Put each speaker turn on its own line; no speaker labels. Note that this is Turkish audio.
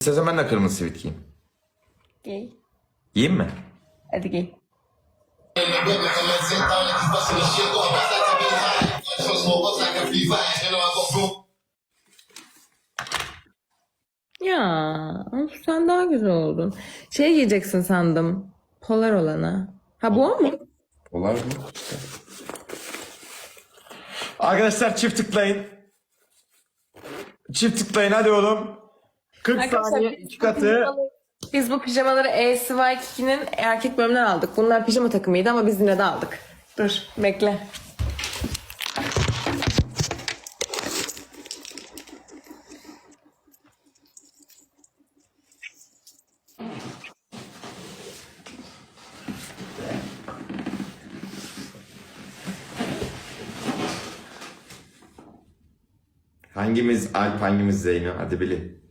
İstersen ben de kırmızı sivit giyeyim.
Giy.
Giyeyim mi?
Hadi giy. Ya sen daha güzel oldun. Şey giyeceksin sandım. Polar olanı. Ha bu o mu?
Olar mı? Arkadaşlar çift tıklayın. Çift tıklayın hadi oğlum. 40
Arkadaşlar,
saniye
biz
iki
bu
katı.
pijamaları- Biz bu pijamaları ACY2'nin erkek bölümünden aldık. Bunlar pijama takımıydı ama biz yine de aldık. Dur bekle.
Hangimiz Alp hangimiz Zeyno hadi bilin.